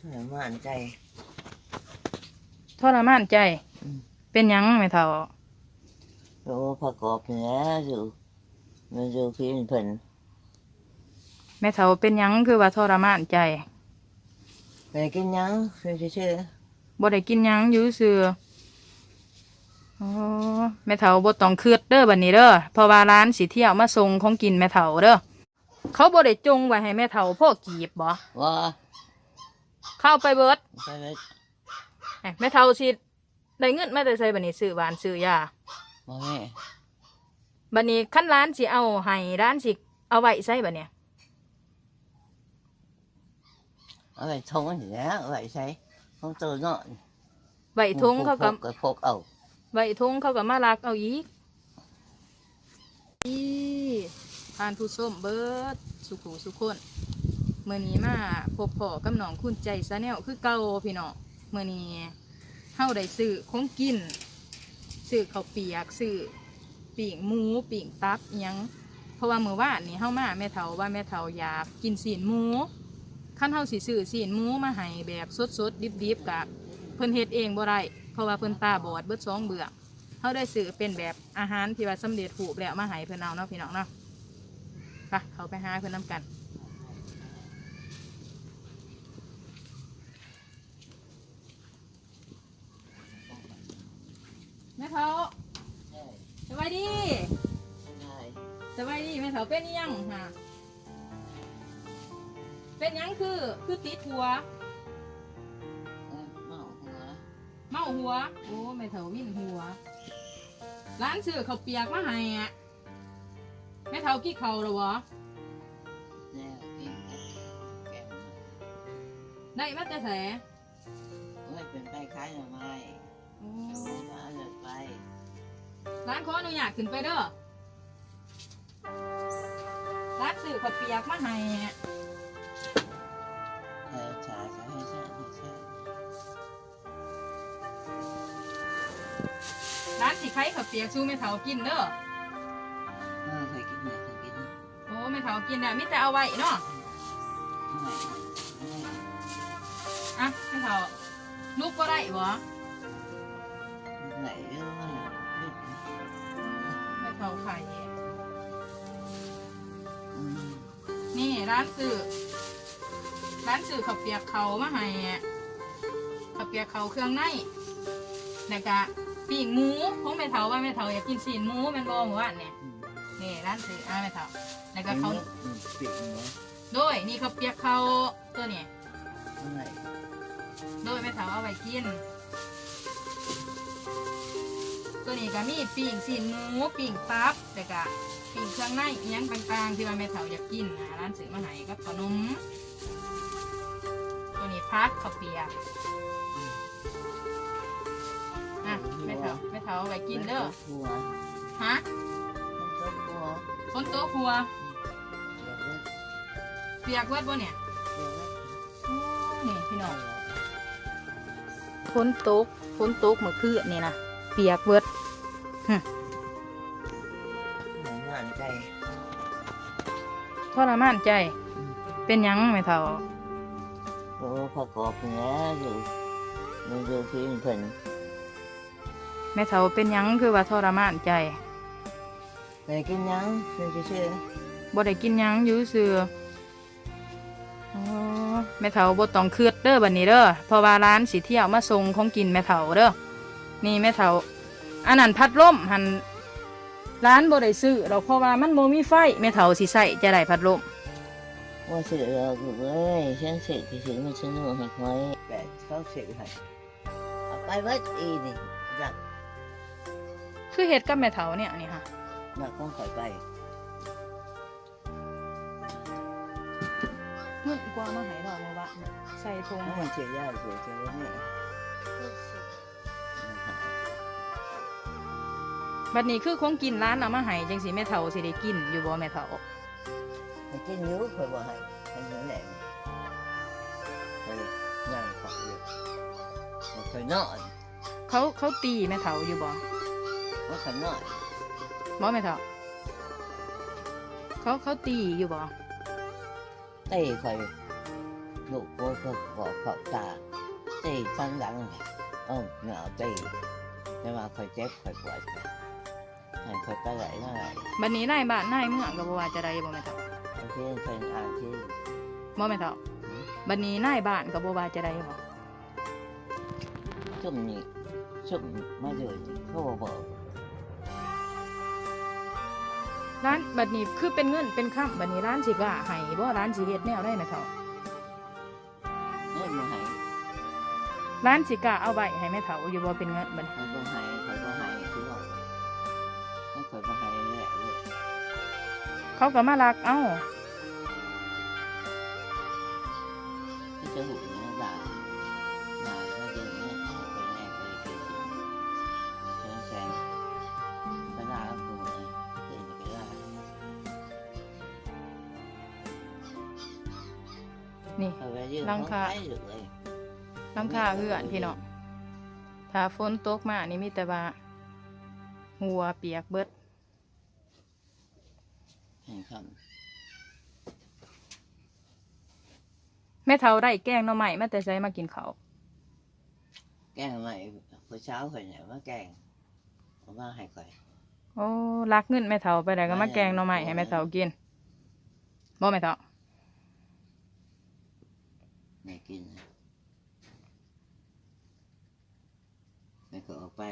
ทรมานใจ ทรมานใจ อืม เป็นหยังแม่เฒ่า โอ้ประกอบเนื้ออยู่มันอยู่พี่เพิ่นแม่เฒ่าเป็นหยังคือว่าทรมานใจไปกินหยังชื่อบ่ได้กินหยังอยู่ซื่ออ๋อแม่เฒ่าบ่ต้องคืดเด้อบัดนี้เด้อเพราะว่าร้านสิเที่ยวมาส่งของกินแม่เฒ่าเด้อเขาบ่ได้จงไว้ให้แม่เฒ่าพ่อกีบบ่ๆว่า เข้าไปเบิดไปไว้เอ้ยแม่เฒ่าสิได้เงินมาแต่ใส่บัดนี้ซื้อหวานซื้อยาบ่แม่บัดนี้คันร้านสิเอาให้ร้านสิเอาไว้ใส่บัดเนี่ยเอาไปทงอันนี้แล้วเอาไปใช้ของตัวเนาะไว้ทุงเขาก็ก็พกเอาไว้ทุงเขาก็มาลักเอาอีกนี่ทานผู้ส้มเบิดสุขูสุขคน เมื่อนี้มาพบพ่อกับน้องคุณใจซะแนวคือเก่าพี่น้องเมื่อนี้เฮาได้ซื้อของกินซื้อข้าวเปียกซื้อปิ่งหมูปิ่งตับยังเพราะว่าเมื่อวานนี้เฮามาแม่เฒ่าว่าแม่เฒ่าอยากกินสีนหมูขั้นเฮาสิซื้อสีนหมูมาให้แบบสดๆดิบๆกับเพิ่นเฮ็ดเองบ่ได้เพราะว่าเพิ่นตาบอดเบิดสองเบือกเฮาได้ซื้อเป็นแบบอาหารที่ว่าสำเร็จรูปแล้วมาให้เพิ่นเอาเนาะพี่น้องเนาะไปเขาไปหาเพิ่นนํกัน แม่เฒ่าเป็นอิหยังฮะเป็นหยังคือคือติดหัว เมาหัวเมาหัว โอ้แม่เฒ่าวิ่นหัว ร้านซื้อข้าวเปียกมาให้อะแม่เฒ่ากี่เขาวหรอวะแน่กินแก้วได้มาแต่แสไม่เป็นไปขายหน่อไม้โอ้ไม่มาเลิกไป ร้านขออนุญาตขึ้นไปเด้อ ร้านซื้อข้าวเปียกมาให้อะเออชาชาให้ชาให้ชาร้านสิไข่ข้าวเปียกสู้แม่เฒ่ากินเด้อเออเคยกินไหมเคยกินไหมโอ้แม่เฒ่ากินเนี่ยมิแต่เอาไว้เนาะไม่อะแม่เฒ่าลูกก็ได้บ่ไหานซื้อร้านซื้อข้าวเปียกเขามาให้อะข้าวเปียกเขาเครื่องในแล้วก็ปีกหมูของแม่เฒ่าว่าแม่เฒ่าอยากกินสีนหมูแม่นบ่หมู่บ้านเนี่ยอืมนี่ร้านซื้ออ่าแม่เฒ่าแล้วก็เขาอืมปิดหัวโดยนี่ข้าวเปียกเขาตัวนี้ไหนโดยแม่เฒ่าเอาไว้กินตัวนี้ก็มีปีกสีนหมูปีกตับแล้วก็ ปีกเครื่องในอิหยังต่างๆ ที่ว่าแม่เฒ่าอยากกินนะร้านซื้อมาให้กับขนม ตัวนี้พักข้าวเปียกอะไม่เถาไม่เถาเอาไปกินเด้อหัวฮะต้นหัวคนโตครัวเปียกเวิดบ่เนี่ยเดี๋ยวอ๋อนี่พี่น้องคนโต๊ะคนโต๊ะเมื่อคืนนี่นะเปียกเวิดห ทรมานใจ เป็นหยังไม่เท่าโอ้ประกอบเนื้ออยู่มันอยู่พี่เพิ่นแม่เท่าเป็นหยังคือว่าทรมานใจไปกินหยังชื่อชื่อบ่ได้กินหยังอยู่ซื่ออ๋อแม่เท่าบ่ต้องคืดเด้อบัดนี้เด้อเพราะว่าร้านสิเที่ยวมาส่งของกินแม่เท่าเด้อนี่แม่เท่าอันนั้นพัดลมหัน ร้านบ่ได้ซื้อเราเพราะว่ามันบ่มีไฟแม่เท่าสิใส่จะได้พัดลมว่าสื่อเราคือเว้ยฉันสื่อที่สื่อมันชื่อหนูให้คอยแต่เขาเสื่อให้เอาไปวัดอีนี่จับคือเฮ็ดกับแม่เฒ่าเนี่ยนี่ค่ะมาของข่อยไปเงินกว่ามาให้เราเมื่อวานใส่ถุงมันเสียยากอยู่เจอว่าเนี่ย บัดนี้คือของกินร้านเอามาให้จังสิแม่เฒ่าสิได้กินอยู่บ่แม่เฒ่าให้กินนิ้วข่อยบอกให้ให้เหนื่อยแหลมไปย่างขออยู่มันข่อยนอนเขาเขาตีแม่เฒ่าอยู่บ่มันข่อยนอนบ่แม่เฒ่าเขาเขาตีอยู่บ่เต้ข่อยลูกก็ก็ขอขอบตาตีทั้งหลังเลยเอ้าเหงาตีแต่ว่าคอยเจ็บคอยปวด ให้คอยไปไหลมาไหลบัดนี้นายบ้านนายเมืองก็บ่ว่าจะได้บ่แม่เฒ่าโอเคเป็นอ่านที่บ่แม่เฒ่าบัดนี้นายบ้านก็บ่ว่าจะได้บ่ชุ่มนี่ชุ่มมาเลยเขาบอกบอกร้านบัดนี้คือเป็นเงินเป็นค่ำบัดนี้ร้านสิกล้าให้บ่ร้านสิเฮ็ดแนวได้แม่เฒ่าเงินมาให้ร้านสิกล้าเอาไว้ให้แม่เฒ่าอยู่บ่เป็นเงินบัดคอยบ่ให้คอยบ่ เขาก็มาลักเอ้าที่จะหุบเนี่ยด่าด่าก็เดินเนี่ยไปแรกไปเกิดสิแซงแซงก็ด่าก็คือเลยเดินไปด่านี่ ลังคาเลยลำคาเฮือนพี่เน้องถ้าฝนตกมานี่มีแต่ว่าหัวเปียกเบิด เห็นคแม่เฒ่าได้แกงหน่อไม้มาแต่ใช้มากินข้าวำแกงใหม่พอเช้าคอยเนี่ยว่าแกงผมว่าให้คอย โอ้รักเงินแม่เฒ่าไปได้ก็มาแกงหน่อไม้ให้แม่เฒ่ากินบ่แม่เฒ่าไม่กินนะแล้วก็ออกไป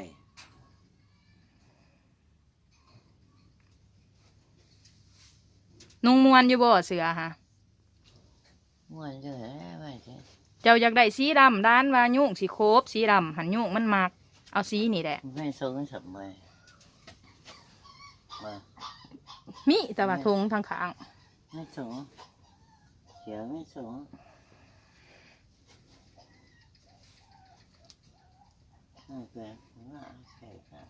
นุ่งมวนอยู่บ่เสือฮะม่วนจะเหรอไม่ใช่เจ้าอยากได้สีดำด้านว่ายุ่งสีโคบสีดำหันยุ่งมันมัก เอาสีนี่แหละ ไม่ส่งสับไปว่ามีแต่ว่าทงทางข้างไม่ส่งเขียวไม่ส่งไม่เป็นว่าใช่ครับ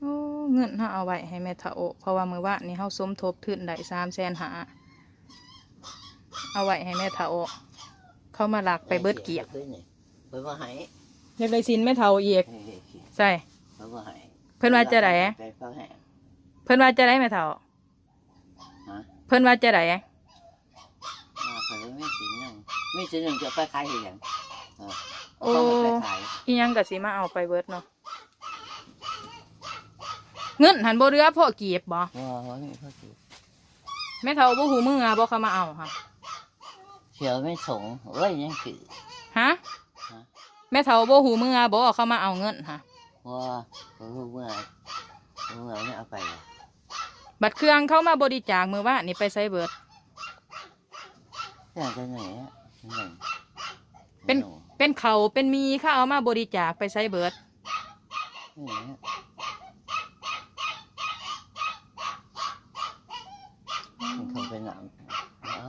โอ้ เงินเฮาเอาไว้ให้แม่เฒ่าเพราะว่ามื้อวานนี้เฮาสมทบทุนได้สามแสนหาเอาไว้ให้แม่เฒ่าเขามาลักไปเบิดเกียกไปว่าหายอยากได้สินแม่เฒ่าอีกใช่ไปว่าหายเพิ่นว่าจะได้ไปก็แห้งเพิ่นว่าจะได้แม่เฒ่าฮะเพิ่นว่าจะได้มาไปไม่สินยังไม่สินยังจะไปขายเองโอ้ไปขายอีหยังก็สิมาเอาไปเบิดเนาะ เงินหันบ่เรือพ่อเก็บบ่ว้าวนี่เขาสิแม่เฒ่าบ่หูมือบ่เขามาเอาค่ะเขียวไม่ส่งเอ้ยยังคือฮะฮะแม่เฒ่าบ่หูมือบ่เขามาเอาเงินค่ะว้าเขาเมื่อเมื่อไม่เอาไป บัตรเครื่องเข้ามาบริจาคมือว่านี่ไปใช้เบิดอยากจะไหนอะไหนเป็นเป็นเขาเป็นมีเข้าเอามาบริจาคไปใช้เบิด ไหนเขาไปหนังเอา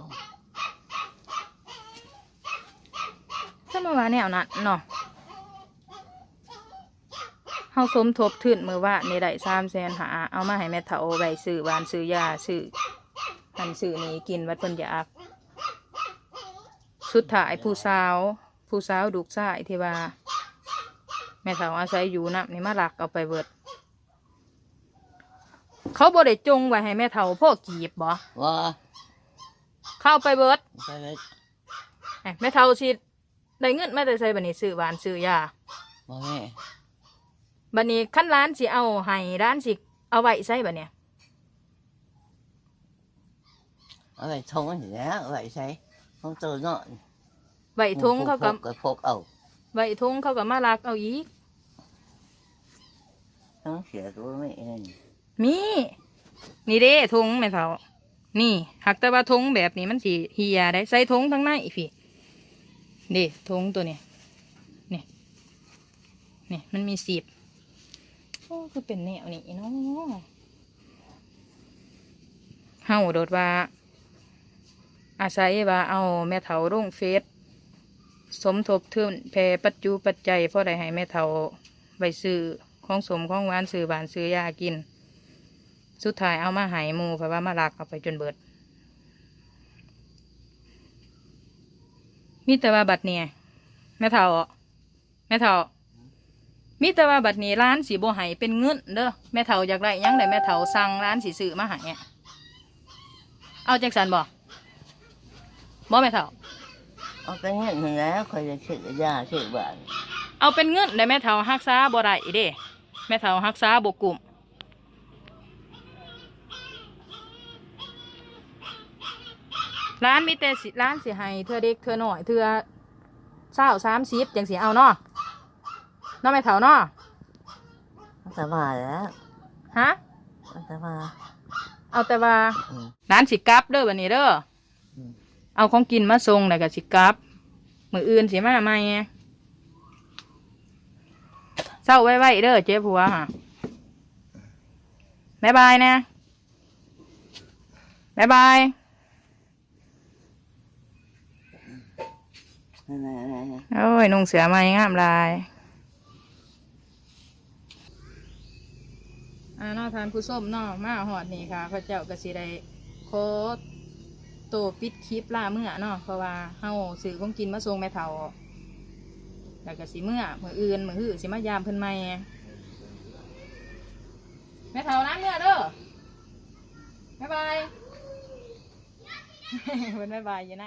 ถ้ามาว่าแนวนั้นเนาะเฮาสมทบทุนมือว่าในได้สามแสนหาเอามาให้แม่เฒ่าไว้ซื้อบ้านซื้อยาซื้อหันซื้อนี่กินวัดเพิ่นอยากสุดท้ายผู้สาวผู้สาวดุกชายที่ว่าแม่เฒ่าอาศัยอยู่นะนี่มาลักเอาไปเบิด เขาบ่ได้จงไว้ให้แม่เฒ่าพ่อกีบบ่ว้าเข้าไปเบิดไปเลยเอ้ยแม่เฒ่าสิได้เงินมาแต่ใส่บัดนี้ซื้อหวานซื้อยาบ่แม่บัดนี้ขั้นร้านสิเอาให้ร้านสิเอาไว้ใส่บัดเนี่ยเอาไปทงกันอยู่แล้วเอาไปใช้ของตัวเนาะไว้ทุงเขาก็ก็พกเอาไว้ทุงเขาก็มาลักเอาอีกทั้งเสียตัวไม่เองมี นี่เด้ทงแม่เฒ่านี่หักแต่ว่าทงแบบนี้มันสิเฮียได้ใส่ทงทั้งในพี่เด้ทงตัวนี้นี่นี่มันมีสีบโอ้คือเป็นแนวนี้เนาะเฮาโดดว่า อาศัยว่าเอาแม่เฒ่าลงเฟซสมทบทุนแพรปัจจุปัจจัยพอได้ให้แม่เฒ่าไปซื้อของสมของหวานซื้อหวานซื้อยากิน สุดท้ายเอามาใหายมูเพราะว่ามาลักเอาไปจนเบิด มีแต่ว่าบัดเนี่ยแม่เฒ่าแม่เฒ่ามีแต่ว่าบัดนี้ร้านสีบ่ให้เป็นเงินเด้อแม่เฒ่าอยากได้หยังได้แม่เฒ่าสั่งร้านสีซื้อมาให้อะเอาจังสันบ่บ่แม่เฒ่าเอาไปเงินหนึ่งแล้วคอยจะซื้อยาซื้อบ้านเอาเป็นเงินได้แม่เฒ่าฮักษาบ่ได้เด้แม่เฒ่าฮักษาบ่กลุ่ม ร้านมีแต่สิร้านสิให้เธอเด็กเธอหน่อยเธอเศร้าสามสิบจังสิเอาเนาะเนาะแม่เฒ่าเนาะมันสบายแล้วฮะมันสบาย เอาแต่ว่าอืม ร้านสิกลับเด้อวันนี้เด้ออม เอาของกินมาส่งแล้วก็สิกลับ มืออื่นสิมาใหม่เศร้าไว้ไว้เด้อเจ๊ผัวค่ะบายบายนะบายบาย นั่นๆๆ โอ้ยนุ่งเสือใหม่งามลายอ่านอทานผู้ส้มนอมาหอดนี่ค่ะ พระเจ้าก็สิได้โคตโตปิดคลิปล่าเมื่อเนาะเพราะว่าเฮาซื้อของกินมาส่งแม่เฒ่าแล้วก็สิเมื่อมืออื่นมือหื้อสิมายามเพิ่นใหม่แม่เฒ่าน้ำเมื่อเด้อบ๊ายบายเพิ่นบ๊ายบายอยู่ไหน